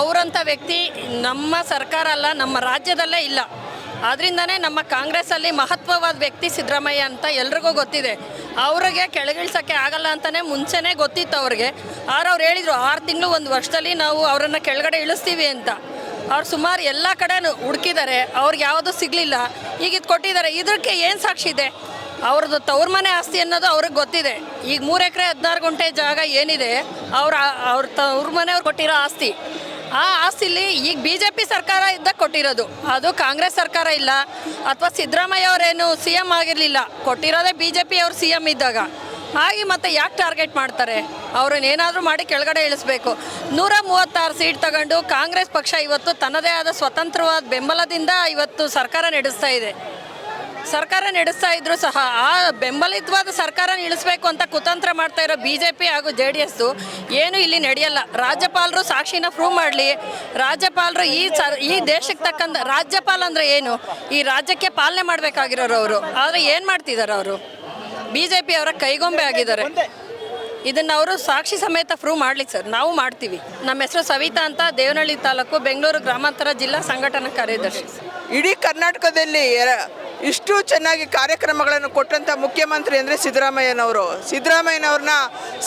ಅವರಂಥ ವ್ಯಕ್ತಿ ನಮ್ಮ ಸರ್ಕಾರ ಅಲ್ಲ, ನಮ್ಮ ರಾಜ್ಯದಲ್ಲೇ ಇಲ್ಲ. ಆದ್ರಿಂದನೇ ನಮ್ಮ ಕಾಂಗ್ರೆಸ್ಸಲ್ಲಿ ಮಹತ್ವವಾದ ವ್ಯಕ್ತಿ ಸಿದ್ದರಾಮಯ್ಯ ಅಂತ ಎಲ್ರಿಗೂ ಗೊತ್ತಿದೆ. ಅವ್ರಿಗೆ ಕೆಳಗಿಳಿಸೋಕ್ಕೆ ಆಗಲ್ಲ ಅಂತಲೇ ಮುಂಚೆನೇ ಗೊತ್ತಿತ್ತು ಅವ್ರಿಗೆ. ಆದ್ರೆ ಅವ್ರು ಹೇಳಿದರು, ಆರು ತಿಂಗಳು ಒಂದು ವರ್ಷದಲ್ಲಿ ನಾವು ಅವರನ್ನು ಕೆಳಗಡೆ ಇಳಿಸ್ತೀವಿ ಅಂತ. ಅವ್ರು ಸುಮಾರು ಎಲ್ಲ ಕಡೆನೂ ಹುಡುಕಿದ್ದಾರೆ, ಅವ್ರಿಗೆ ಯಾವುದೂ ಸಿಗಲಿಲ್ಲ. ಈಗ ಇದು ಕೊಟ್ಟಿದ್ದಾರೆ ಇದಕ್ಕೆ ಏನು ಸಾಕ್ಷಿ ಇದೆ? ಅವ್ರದ್ದು ತವ್ರ ಮನೆ ಆಸ್ತಿ ಅನ್ನೋದು ಅವ್ರಿಗೆ ಗೊತ್ತಿದೆ. ಈಗ ಮೂರು ಎಕರೆ ಹದಿನಾರು ಗಂಟೆ ಜಾಗ ಏನಿದೆ, ಅವ್ರ ಅವ್ರ ತವ್ರ ಮನೆಯವ್ರು ಕೊಟ್ಟಿರೋ ಆಸ್ತಿ. ಆ ಆಸ್ತಿಲಿ ಈಗ ಬಿ ಜೆ ಪಿ ಸರ್ಕಾರ ಇದ್ದ ಕೊಟ್ಟಿರೋದು. ಅದು ಕಾಂಗ್ರೆಸ್ ಸರ್ಕಾರ ಇಲ್ಲ. ಅಥವಾ ಸಿದ್ದರಾಮಯ್ಯ ಅವರೇನು ಸಿ ಎಂ ಆಗಿರಲಿಲ್ಲ. ಕೊಟ್ಟಿರೋದೇ ಬಿ ಜೆ ಪಿ ಅವರು ಸಿ ಎಂ ಇದ್ದಾಗ. ಹಾಗೆ ಮತ್ತೆ ಯಾಕೆ ಟಾರ್ಗೆಟ್ ಮಾಡ್ತಾರೆ? ಅವ್ರನ್ನ ಏನಾದರೂ ಮಾಡಿ ಕೆಳಗಡೆ ಇಳಿಸ್ಬೇಕು. ನೂರ ಮೂವತ್ತಾರು ಸೀಟ್ ತಗೊಂಡು ಕಾಂಗ್ರೆಸ್ ಪಕ್ಷ ಇವತ್ತು ತನ್ನದೇ ಆದ ಸ್ವತಂತ್ರವಾದ ಬೆಂಬಲದಿಂದ ಇವತ್ತು ಸರ್ಕಾರ ನಡೆಸ್ತಾ ಇದೆ. ಸರ್ಕಾರ ನಡೆಸ್ತಾ ಇದ್ರು ಸಹ ಆ ಬೆಂಬಲಿತವಾದ ಸರ್ಕಾರ ಇಳಿಸ್ಬೇಕು ಅಂತ ಕುತಂತ್ರ ಮಾಡ್ತಾ ಇರೋ ಬಿ ಜೆ ಪಿ ಹಾಗೂ ಜೆ ಡಿ ಎಸ್ಸು ಏನು ಇಲ್ಲಿ ನಡೆಯಲ್ಲ. ರಾಜ್ಯಪಾಲರು ಸಾಕ್ಷಿನ ಪ್ರೂವ್ ಮಾಡಲಿ. ರಾಜ್ಯಪಾಲರು ಈ ಸರ್ ಈ ದೇಶಕ್ಕೆ ತಕ್ಕಂತ ರಾಜ್ಯಪಾಲ ಅಂದರೆ ಏನು? ಈ ರಾಜ್ಯಕ್ಕೆ ಪಾಲನೆ ಮಾಡಬೇಕಾಗಿರೋರು ಅವರು. ಆದರೆ ಏನು ಮಾಡ್ತಿದ್ದಾರೆ ಅವರು? ಬಿ ಜೆ ಪಿ ಅವರ ಕೈಗೊಂಬೆ ಆಗಿದ್ದಾರೆ. ಇದನ್ನು ಅವರು ಸಾಕ್ಷಿ ಸಮೇತ ಪ್ರೂವ್ ಮಾಡ್ಲಿಕ್ಕೆ ಸರ್ ನಾವು ಮಾಡ್ತೀವಿ. ನಮ್ಮ ಹೆಸರು ಸವಿತಾ ಅಂತ ದೇವನಹಳ್ಳಿ ತಾಲೂಕು ಬೆಂಗಳೂರು ಗ್ರಾಮಾಂತರ ಜಿಲ್ಲಾ ಸಂಘಟನಾ ಕಾರ್ಯದರ್ಶಿ. ಇಡೀ ಕರ್ನಾಟಕದಲ್ಲಿ ಇಷ್ಟು ಚೆನ್ನಾಗಿ ಕಾರ್ಯಕ್ರಮಗಳನ್ನು ಕೊಟ್ಟಂಥ ಮುಖ್ಯಮಂತ್ರಿ ಅಂದರೆ ಸಿದ್ದರಾಮಯ್ಯನವರು. ಸಿದ್ದರಾಮಯ್ಯನವ್ರನ್ನ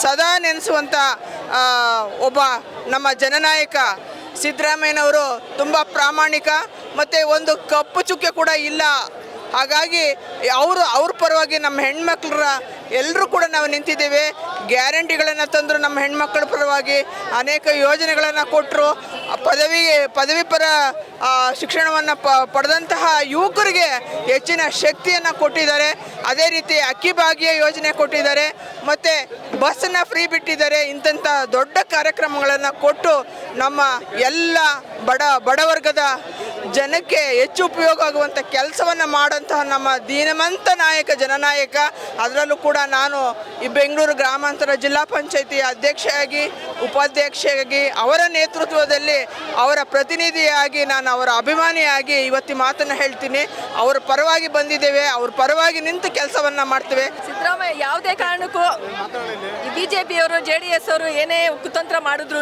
ಸದಾ ನೆನೆಸುವಂಥ ಒಬ್ಬ ನಮ್ಮ ಜನನಾಯಕ. ಸಿದ್ದರಾಮಯ್ಯನವರು ತುಂಬ ಪ್ರಾಮಾಣಿಕ ಮತ್ತು ಒಂದು ಕಪ್ಪು ಚುಕ್ಕೆ ಕೂಡ ಇಲ್ಲ. ಹಾಗಾಗಿ ಅವರು, ಅವ್ರ ಪರವಾಗಿ ನಮ್ಮ ಹೆಣ್ಮಕ್ಳರ ಎಲ್ಲರೂ ಕೂಡ ನಾವು ನಿಂತಿದ್ದೇವೆ. ಗ್ಯಾರಂಟಿಗಳನ್ನು ತಂದರು ನಮ್ಮ ಹೆಣ್ಮಕ್ಳ ಪರವಾಗಿ ಅನೇಕ ಯೋಜನೆಗಳನ್ನು ಕೊಟ್ಟರು ಪದವಿ ಪದವಿ ಪರ ಶಿಕ್ಷಣವನ್ನು ಪ, ಪಡೆದಂತಹ ಯುವಕರಿಗೆ ಹೆಚ್ಚಿನ ಶಕ್ತಿಯನ್ನು ಕೊಟ್ಟಿದ್ದಾರೆ. ಅದೇ ರೀತಿ ಅಕ್ಕಿ ಭಾಗ್ಯ ಯೋಜನೆ ಕೊಟ್ಟಿದ್ದಾರೆ. ಮತ್ತು ಬಸ್ಸನ್ನು ಫ್ರೀ ಬಿಟ್ಟಿದ್ದಾರೆ. ಇಂಥ ದೊಡ್ಡ ಕಾರ್ಯಕ್ರಮಗಳನ್ನು ಕೊಟ್ಟು ನಮ್ಮ ಎಲ್ಲ ಬಡ ಬಡವರ್ಗದ ಜನಕ್ಕೆ ಹೆಚ್ಚು ಉಪಯೋಗ ಆಗುವಂಥ ಕೆಲಸವನ್ನು ಮಾಡೋಂತಹ ನಮ್ಮ ದೀನಮಂತ ನಾಯಕ, ಜನನಾಯಕ. ಅದರಲ್ಲೂ ಕೂಡ ನಾನು ಈ ಬೆಂಗಳೂರು ಗ್ರಾಮಾಂತರ ಜಿಲ್ಲಾ ಪಂಚಾಯಿತಿ ಅಧ್ಯಕ್ಷೆಯಾಗಿ ಉಪಾಧ್ಯಕ್ಷೆಯಾಗಿ ಅವರ ನೇತೃತ್ವದಲ್ಲಿ ಅವರ ಪ್ರತಿನಿಧಿಯಾಗಿ, ನಾನು ಅವರ ಅಭಿಮಾನಿಯಾಗಿ ಇವತ್ತಿ ಮಾತನ್ನು ಹೇಳ್ತೀನಿ. ಅವರ ಪರವಾಗಿ ಬಂದಿದ್ದೇವೆ, ಅವ್ರ ಪರವಾಗಿ ನಿಂತು ಕೆಲಸವನ್ನು ಮಾಡ್ತೇವೆ. ಸಿದ್ದರಾಮಯ್ಯ, ಯಾವುದೇ ಕಾರಣಕ್ಕೂ ಬಿ ಜೆ ಡಿ ಎಸ್ ಅವರು ಏನೇ ಕುತಂತ್ರ ಮಾಡಿದ್ರು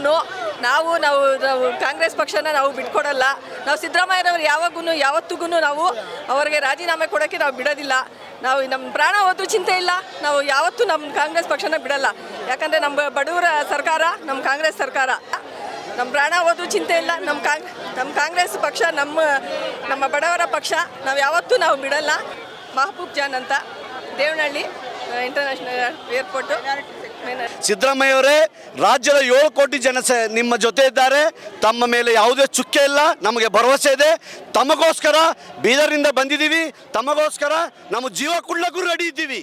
ನಾವು ನಾವು ಕಾಂಗ್ರೆಸ್ ಪಕ್ಷನ ನಾವು ಬಿಟ್ಕೊಡಲ್ಲ. ನಾವು ಸಿದ್ದರಾಮಯ್ಯನವರು ಯಾವಾಗೂ ಯಾವತ್ತಿಗೂ ನಾವು ಅವರಿಗೆ ರಾಜೀನಾಮೆ ಕೊಡೋಕ್ಕೆ ನಾವು ಬಿಡೋದಿಲ್ಲ. ನಾವು ನಮ್ಮ ಪ್ರಾಣ ಹೋದ್ರೂ ಚಿಂತೆ ಇಲ್ಲ. ನಾವು ಯಾವತ್ತೂ ನಮ್ಮ ಕಾಂಗ್ರೆಸ್ ಪಕ್ಷನ ಬಿಡಲ್ಲ. ಯಾಕಂದರೆ ನಮ್ಮ ಬಡವರ ಸರ್ಕಾರ, ನಮ್ಮ ಕಾಂಗ್ರೆಸ್ ಸರ್ಕಾರ. ನಮ್ಮ ಪ್ರಾಣ ಹೋದ್ರೂ ಚಿಂತೆ ಇಲ್ಲ. ನಮ್ಮ ಕಾಂಗ್ ನಮ್ಮ ಕಾಂಗ್ರೆಸ್ ಪಕ್ಷ, ನಮ್ಮ ನಮ್ಮ ಬಡವರ ಪಕ್ಷ, ನಾವು ಯಾವತ್ತೂ ನಾವು ಬಿಡಲ್ಲ. ಮಹಬೂಬ್ ಜಾನ್ ಅಂತ Devanahalli international airport main Siddaramaiah ಅವರೇ, ರಾಜ್ಯದ ಏಳು ಕೋಟಿ ಜನ ನಿಮ್ಮ ಜೊತೆ ಇದ್ದಾರೆ. ತಮ್ಮ ಮೇಲೆ ಯಾವುದೇ ಚುಕ್ಕೆ ಇಲ್ಲ. ನಮಗೆ ಭರವಸೆ ಇದೆ. ತಮಗೋಸ್ಕರ ಬೀದರ್ನಿಂದ ಬಂದಿದ್ದೀವಿ. ತಮಗೋಸ್ಕರ ನಮ್ಮ ಜೀವ ಕುಳ್ಳಗೂ ರೆಡಿ ಇದ್ದೀವಿ.